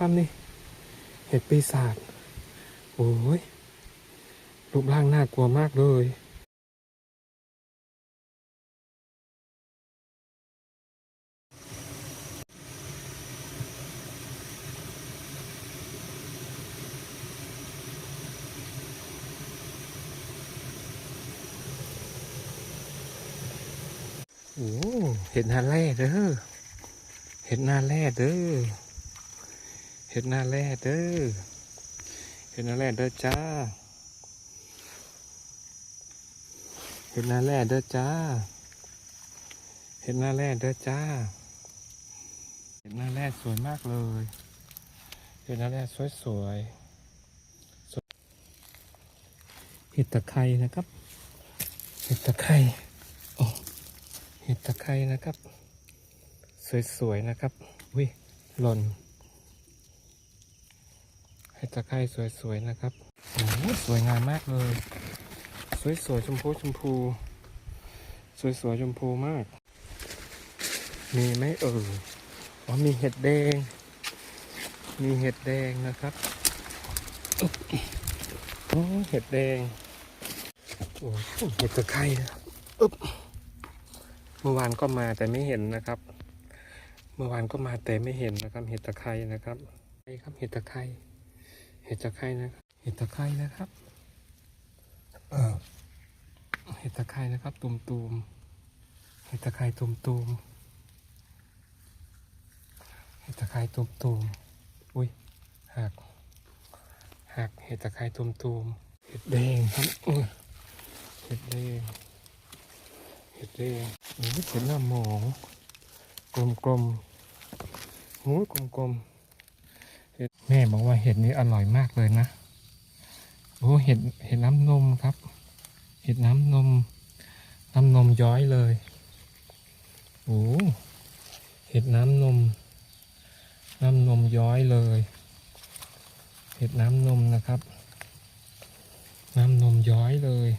ครับนี่ เห็ดปีศาจโอ้ย รูปร่างน่ากลัวมากเลยโอ้เห็ดนาแร่เด้อเห็ดนาแร่เด้อ ห็ดนาแร่เด้อเห็ดนาแร่เด้อจ้าเห็ดนาแร่เด้อจ้าเห็ดนาแร่เด้อจ้าเห็ดนาแร่สวยมากเลยเห็ดนาแร่สวยสวยเห็ดตะไคร้นะครับ เห็ดตะไคร้โอ้เห็ดตะไคร้นะครับ สวยๆนะครับวิหล่น ให้ตะไคร้สวยๆนะครับโอ้สวยงามมากเลย สวยๆชมพูชมพู สวยๆชมพูมาก มีไหมเอออ๋อมีเห็ดแดง มีเห็ดแดงนะครับโอ้เห็ดแดงโอ้เห็ดตะไคร้นะอึ๊บเมื่อวานก็มาแต่ไม่เห็นนะครับ เมื่อวานก็มาแต่ไม่เห็นนะครับ เห็ดตะไคร้นะครับนี่ครับเห็ดตะไคร้ เห็ดตะไคร้นะครับ เห็ดตะไคร้นะครับเออเห็ดตะไคร้นะครับตุมตูมๆเห็ดตะไคร้ตุมตูมๆเห็ดตะไคร้ตุมตูมๆอุ้ยหักหักเห็ดตะไคร้ตุมตูมๆเห็ดแดงครับอุ้ยเห็ดแดงเห็ดแดงนี่เห็ดหน้าหมองกลมกลมๆหูกลมกลมๆ แม่บอกว่าเห็ดนี้อร่อยมากเลยนะ โอ้เห็ดเห็ดน้ำนมครับ เห็ดน้ำนม น้ำนมย้อยเลย โอ้เห็ดน้ำนม น้ำนมย้อยเลย เห็ดน้ำนมนะครับ น้ำนมย้อยเลย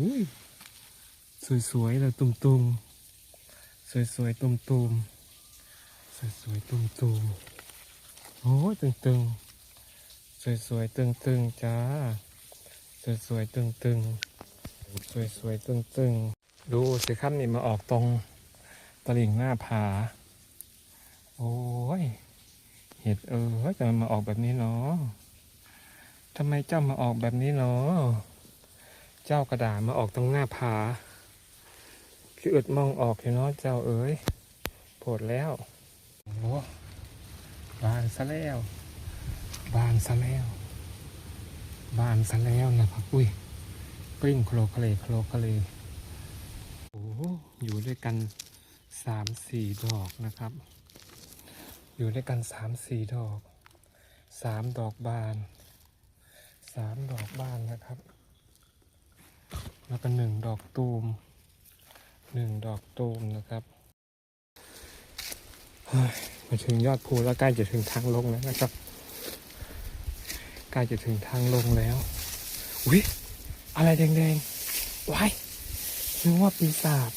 อุ้ย สวยๆเลยตุ่มๆ สวยๆตุ่มๆ สวยๆตุ่มๆ โอ้ยตึงๆ สวยๆตึงๆจ้า สวยๆตึงๆ สวยๆตึงๆ ดูสิครับนี่มาออกตรงตลิ่งหน้าผา โอ้ย เห็ดเออจะมาออกแบบนี้เนาะทำไมเจ้ามาออกแบบนี้เนาะเจ้ากระดาษมาออกตรงหน้าผา คืออึดมองออกอยู่เนาะเจ้าเอ๋ยโผดแล้วโอ้บานซะแล้วบานซะแล้วบานซะแล้วนะครับอุ้ยกลิ้งโคลคเลโคลคเลโอ้โหอยู่ด้วยกันสามสี่ดอกนะครับ อยู่ด้วยกันสามสี่ดอกสามดอกบานสามดอกบานนะครับ แล้วก็หนึ่งดอกตูม หนึ่งดอกตูมนะครับเฮ้ยมาถึงยอดภูแล้วใกล้จะถึงทางลงแล้วนะครับใกล้จะถึงทางลงแล้วอุ้ยอะไรแดงๆว้ายนึกว่าปีศาจ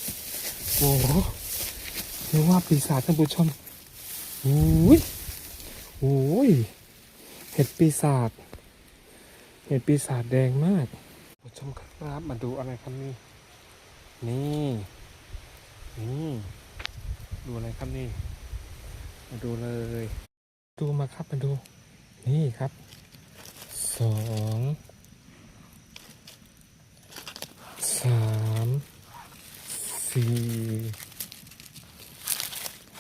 โอ้โหนึกว่าปีศาจท่านผู้ชมอุ้ยโอ้ยเห็ดปีศาจเห็ดปีศาจแดงมากผู้ชมครับมาดูอะไรครับนี่นี่ นี่ดูอะไรครับนี่ มาดูเลย ดูมาครับมาดู นี่ครับสอง สาม สี่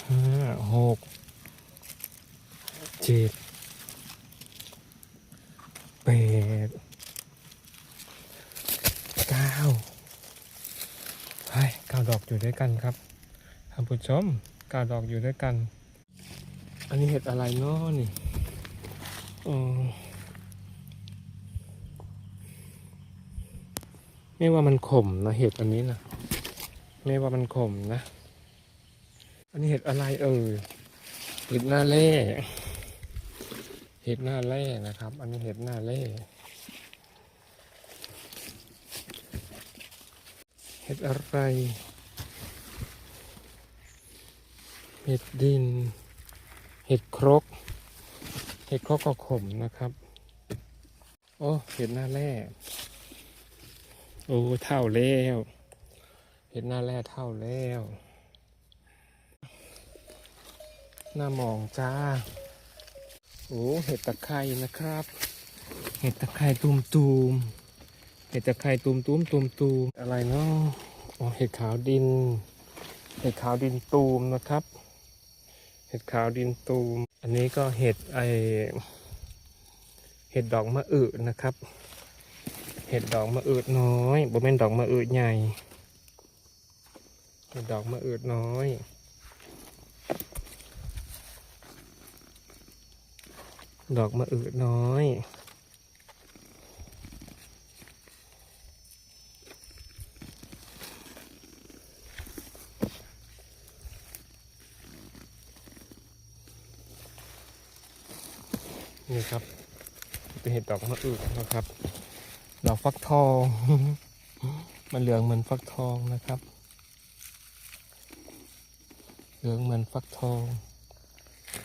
ห้า หก เจ็ด แปด เก้าไอ้เก้าดอ กันครับท่านผู้ชมกาดอกอยู่ด้วยกัน อันนี้เห็ดอะไรเนาะนี่ไม่ว่ามันขมนะเห็ดอันนี้นะไม่ว่ามันขมนะ อันนี้เห็ดอะไรเอ่ยเห็ดหน้าเล่เห็ดหน้าเล่นะครับ อันนี้เห็ดหน้าเล่เห็ดอะไร เห็ดดิน เห็ดครก เห็ดครกก็ขมนะครับ โอ้ เห็ดหน้าแร่โอ้เท่าแล้ว เห็ดหน้าแร่เท่าแล้ว หน้ามองจ้า โอ้ เห็ดตะไคร่นะครับ เห็ดตะไคร่ตูมตูมๆเห็ดตะไคร่ตูมตูมตูมตูมๆอะไรเนาะอ๋อเห็ดขาวดิน เห็ดขาวดินตูมนะครับ ห็ดขาวดินตูม อันนี้ก็เห็ดไอเห็ดดอกมะอึนะครับ เห็ดดอกมะอึน้อยบ่แม่นดอกมะอึใหญ่ เห็ดดอกมะอึน้อยดอกมะอึน้อย นี่ครับเป็นเห็ดดอกมะอึกนะครับ ดอกฟักทอง มันเหลืองเหมือนฟักทองนะครับ เหลืองเหมือนฟักทอง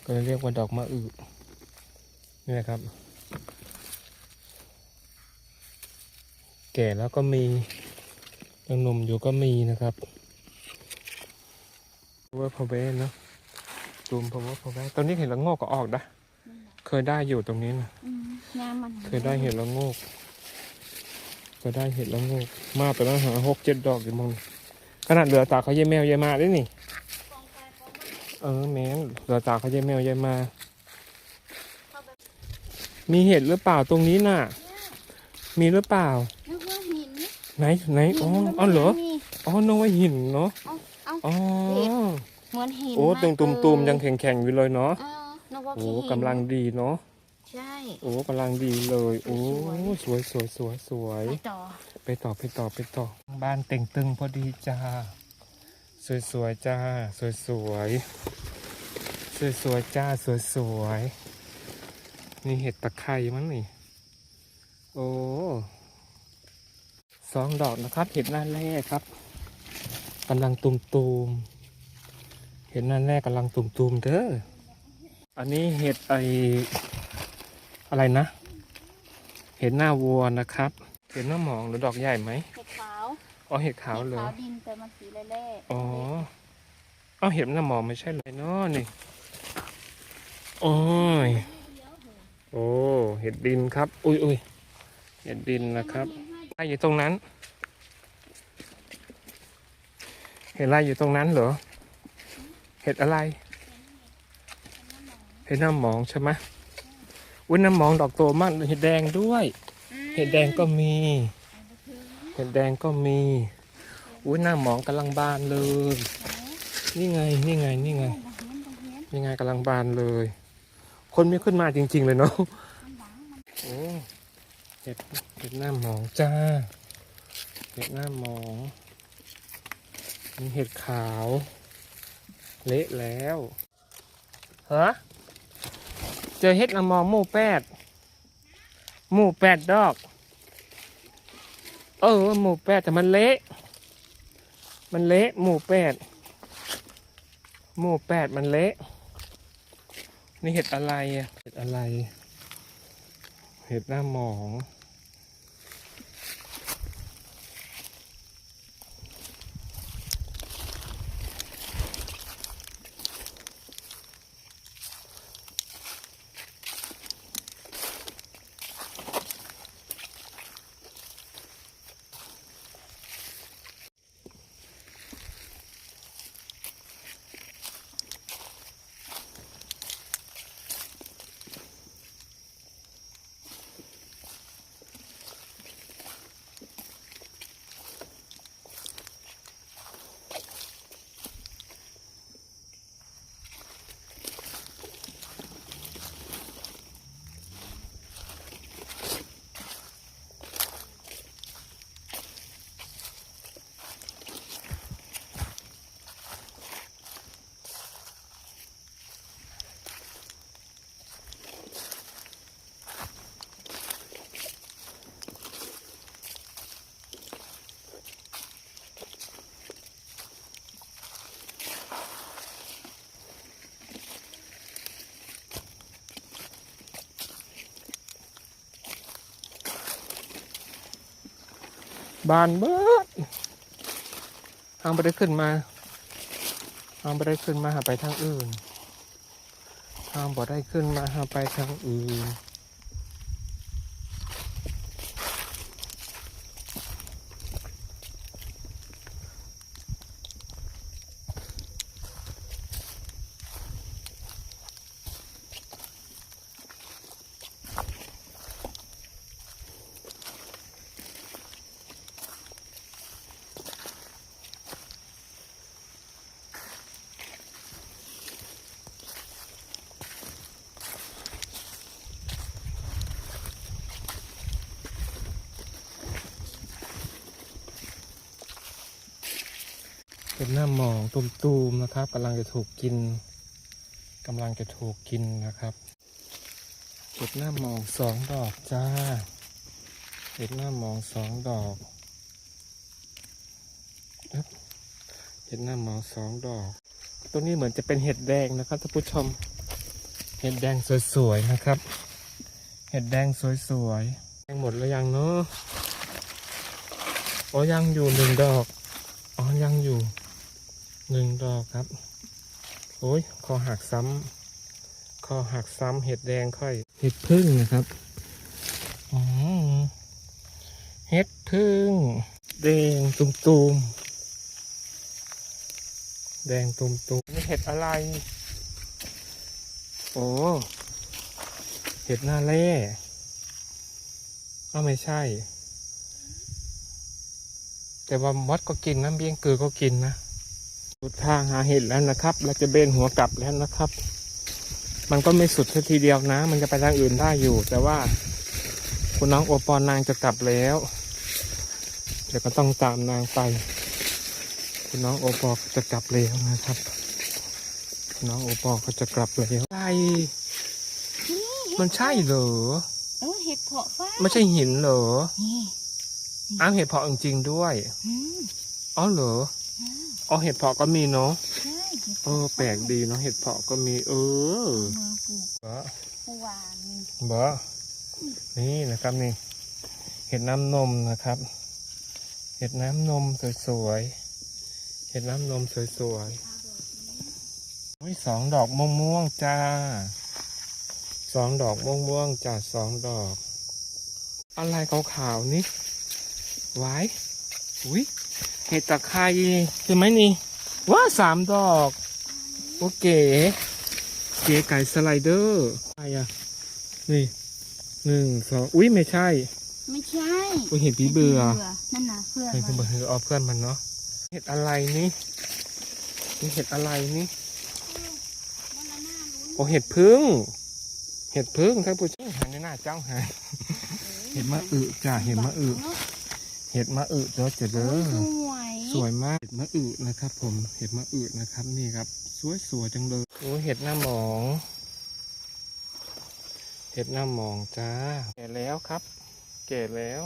ก็เลยเรียกว่าดอกมะอึกนี่นะครับ แก่แล้วก็มียังหนุ่มอยู่ก็มีนะครับว่าพอเบนเนาะตูมพอว่าพอเบนตอนนี้เห็นล้วงอกก็ออกนะ เคยได้อยู่ตรงนี้นะอืมงามมันเคยได้เห็ดละโงกเคยได้เห็ดละโงก มาแต่ละหาหกเจ็ดดอกอยู่มองขนาดเหลือตาเขาเย่แมวเย่มาด้วยนี่ เออแม่นเหลือตาเขาเย่แมวเย่มา มีเห็ดหรือเปล่าตรงนี้น่ะ มีหรือเปล่า นึกว่าหินไหนไหนอ๋อหินอ๋อเหรอมีอ๋อนึกว่าหินเนาะเอาเอาอ๋อเหมือนหินโอ้ตึงตุ่มตุมๆยังแข็งแข็งๆอยู่เลยเนาะ เออ นึกว่าโอ้ขี้หินกำลังดีเนาะใช่ โอ้กำลังดีเลย โอ้สวยสวยสวยสวย ไปต่อ ไปต่อไปต่อไปต่อ บ้านเต่งตึงพอดีจ้า สวยสวยๆจ้า สวยสวยสวยสวยๆจ้าสวยสวยๆนี่เห็ดตะไคร้มั้งนี่ โอ้สองดอกนะครับ เห็ดหน้าแรกครับกำลังตุมตูมๆเห็ดหน้าแรกกำลังตุมตูมๆเด้อ อันนี้เห็ดไออะไรนะ เห็ดหน้าวัวนะครับ เห็ดหน้าหมองหรือดอกใหญ่ไหมเห็ดขาวอ๋อเห็ดขาวเหรอขาวดินแต่มันสีเล่อ๋อเอาเห็ดหน้าหมองไม่ใช่เลยเนาะนี่โอ้ยโอ้เห็ดดินครับ อุ้ยอุ้ยเห็ดดินนะครับไล่อยู่ตรงนั้น เห็ดอะไรอยู่ตรงนั้นเหรอ เห็ดอะไร เห็ดหน้าหมองใช่ไหมอุ้ยน้ำหมองดอกโตมากเห็ดแดงด้วย เห็ดแดงก็มี เห็ดแดงก็มีอุ้ยหน้าหมองกำลังบานเลย นี่ไงนี่ไงนี่ไงนี่ไงกำลังบานเลย คนไม่ขึ้นมาจริง ๆ เลยเนาะโอ้เห็ดเห็ดหน้าหมองจ้า เห็ดหน้าหมองมีเห็ดขาว เละแล้วฮะ เจอเห็ดละมองหมู่แปดหมู่แปดดอก เออหมู่แปดแต่มันเละ มันเละหมู่แปดหมู่แปดมันเละ นี่เห็ดอะไรอะเห็ดอะไร เห็ดหน้าหมอง บานเบิดทางไปได้ขึ้นมาทางไปได้ขึ้นมาหาไปทางอื่นทางบ่ได้ขึ้นมาหาไปทางอื่น หน้าหมองตุ่มๆนะครับกำลังจะถูกกินกำลังจะถูกกินนะครับ เห็ดหน้าหมองสองดอกจ้า เห็ดหน้าหมองสองดอกเห็ดหน้าหมองสองดอก ตัวนี้เหมือนจะเป็นเห็ดแดงนะครับท่านผู้ชม เห็ดแดงสวยๆนะครับ เห็ดแดงสวยๆแดงหมดแล้วยังเนาะโอ้ยังอยู่หนึ่งดอก อ๋อยังอยู่ หนึ่งดอกครับ โอ้ยคอหักซ้ำคอหักซ้ำเห็ดแดงค่อย เห็ดพึ่งนะครับอืมเห็ดพึ่ง แดงตุมตุมๆแดงตุมตุมๆนี่เห็ดอะไร โอ้ เห็ดหน้าเล่ก็ไม่ใช่ แต่ว่า มดก็กินนะเบี้ยงเกือก็กินนะ สุดทางหาเห็ดแล้วนะครับ เราจะเบนหัวกลับแล้วนะครับ มันก็ไม่สุดแค่ทีเดียวนะ มันจะไปทางอื่นได้อยู่ แต่ว่า คุณน้องโอปอนางจะกลับแล้ว เดี๋ยวก็ต้องตามนางไป คุณน้องโอปอจะกลับแล้วนะครับ คุณน้องโอปอก็จะกลับแล้วใช่นี่เห็ดมันใช่เหรอเออเห็ดเพาะฟ้าไม่ใช่หินเหรอนี่อ้าวเห็ดเพาะจริงๆด้วยอืมอ๋อเหรอ อ่าอ๋อเห็ดเพาะก็มีเนาะใช่เห็ดเออ แปลกดีเนาะเห็ดเพาะก็มี เออมาปลูกบะปูหวานนี่บะนี่นะครับนี่ เห็ดน้ำนมนะครับ เห็ดน้ำนมสวยๆเห็ดน้ำนมสวยๆโอ้ยสองดอกม่วงม่วงๆจ้าสองดอกม่วงม่วงๆจ้าสองดอก อะไรขาวๆนี่ไว้อุ้ย เห็ดตะไคร้ใช่ไหมนี่ว้าสามดอก โอเค เก๋ไก่สไลเดอร์อะไรอะ นี่หนึ่งสองอุ้ยไม่ใช่ไม่ใช่อุ้ยเห็ดผีเบื่อ นั่นนะเพื่อนเห็ดผีมันเบื่อเอาเพื่อนมันเนาะเห็ดอะไรนี่นี่เห็ดอะไรนี่โอ้เห็ดพึ่ง เห็ดพึ่งท่านผู้ชมหันในหน้าเจ้าหาเห็ดมะอึจ้าเห็ดมะอึ เห็ดมะอึเด้อเจโอ้เด้ยอสวยสวยมากเห็ดมะอึนะครับ ผมเห็ดมะอึนะครับนี่ครับ สวยสวยๆจังเลยโอ้เห็ดหน้าหมอง เห็ดหน้าหมองจ้าแก่แล้วครับ แก่แล้ว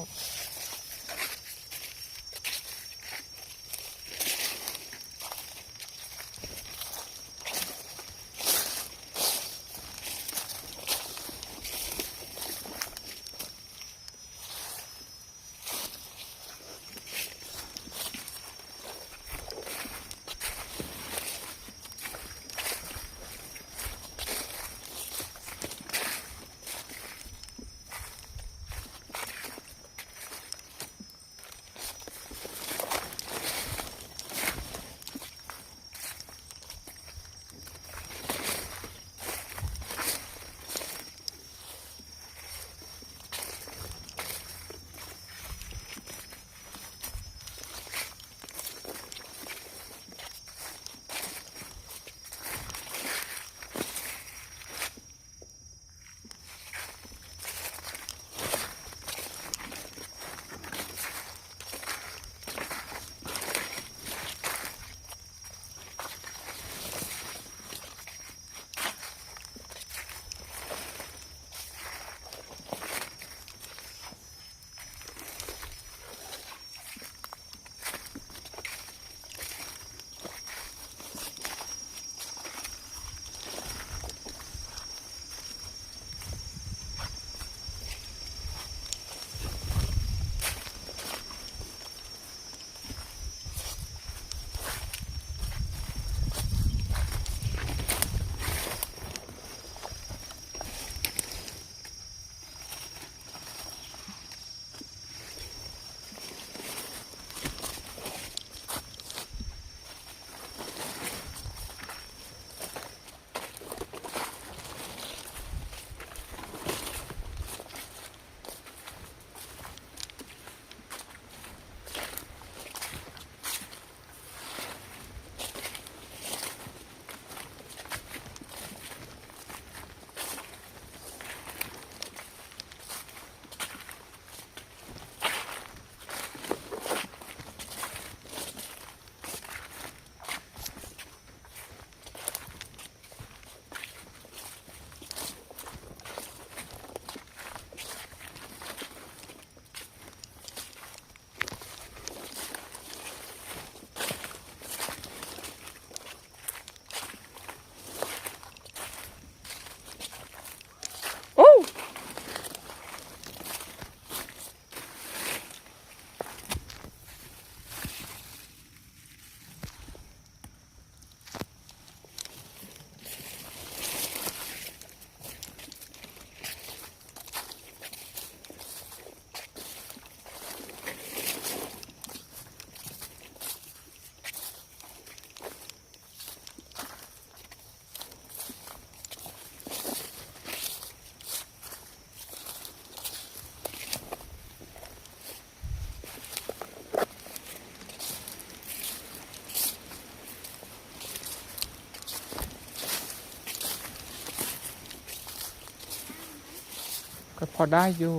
ก็พอได้อยู่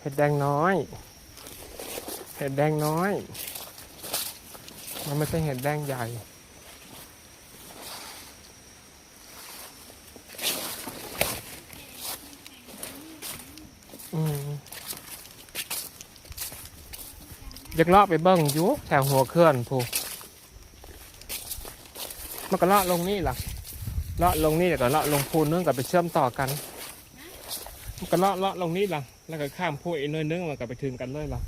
เห็ดแดงน้อย เห็ดแดงน้อย มันไม่ใช่เห็ดแดงใหญ่อยากเลาะไปเบิ้งอยุแถวหัวเคลื่อนพูมันก็เลาะลงนี่ล่ะเลาะลงนี่เดี๋ยวก็เลาะลงพูนึงกับไปเชื่อมต่อกัน มันก็เลาะเลาะลงนี่ล่ะ แล้วก็ข้ามพูอีกหน้อยนึงมันก็ไปถึงกันเลยล่ะ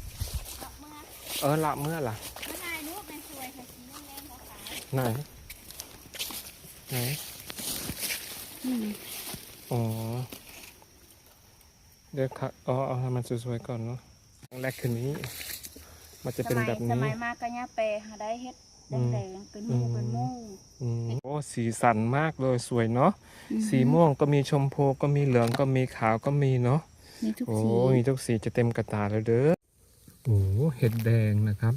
ดอกเมื่อเออละเมื่อล่ะ เมื่อนายรูปเป็นสวยค่ะสีแดงๆขาวไหน ไหน ๆอืมอ๋อ เดี๋ยวค่ะอ๋อเอาให้มันสวยๆก่อนเนาะครั้งแรกคืนนี้ มันจะสเป็นมัยแบบสนี้ มัยมากก็ย่าเปหาได้เฮ็ด แดงๆเป็นหมูเป็นหมูอืมโอ้สีสันมากเลยสวยเนาะอือฮึสีม่วงก็มีชมพูก็มีเหลืองก็มีขาวก็มีเนาะมีทุกโอ้สีมีทุกสีจะเต็มกระตาแล้วเด้อโอ้เห็ดแดงนะครับ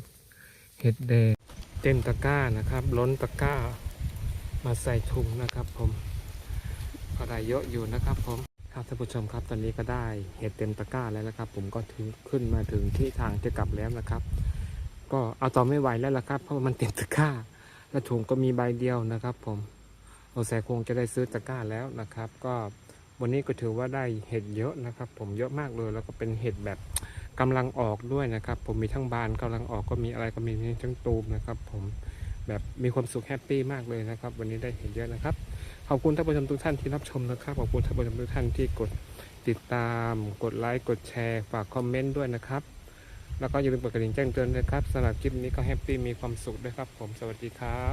เห็ดแดงเต็มตะกร้านะครับ ล้นตะกร้า มาใส่ถุงนะครับ ผมก็ได้เยอะอยู่นะครับ ผมครับท่านผู้ชมครับตอนนี้ก็ได้เห็ดเต็มตะกร้าแล้วนะครับ ผมก็ถึงขึ้นมาถึงที่ทางจะกลับแล้วนะครับ ก็เอาต่อไม่ไหวแล้วล่ะครับ เพราะมันเต็มตะกร้า และถุงก็มีใบเดียวนะครับ ผมโอแสคงจะได้ซื้อตะกร้าแล้วนะครับ ก็วันนี้ก็ถือว่าได้เห็ดเยอะนะครับ ผมเยอะมากเลย แล้วก็เป็นเห็ดแบบกำลังออกด้วยนะครับ ผมมีทั้งบานกำลังออกก็มีอะไรก็มีทั้งตูมนะครับ ผมแบบมีความสุขแฮปปี้มากเลยนะครับ วันนี้ได้เห็ดเยอะนะครับ ขอบคุณท่านผู้ชมทุกท่านที่รับชมนะครับ ขอบคุณท่านผู้ชมทุกท่านที่กดติดตาม กดไลค์ กดแชร์ ฝากคอมเมนต์ด้วยนะครับ แล้วก็อย่าลืมกดกระดิ่งแจ้งเตือนนะครับสำหรับคลิปนี้ก็แฮปปี้มีความสุขด้วยครับผมสวัสดีครับ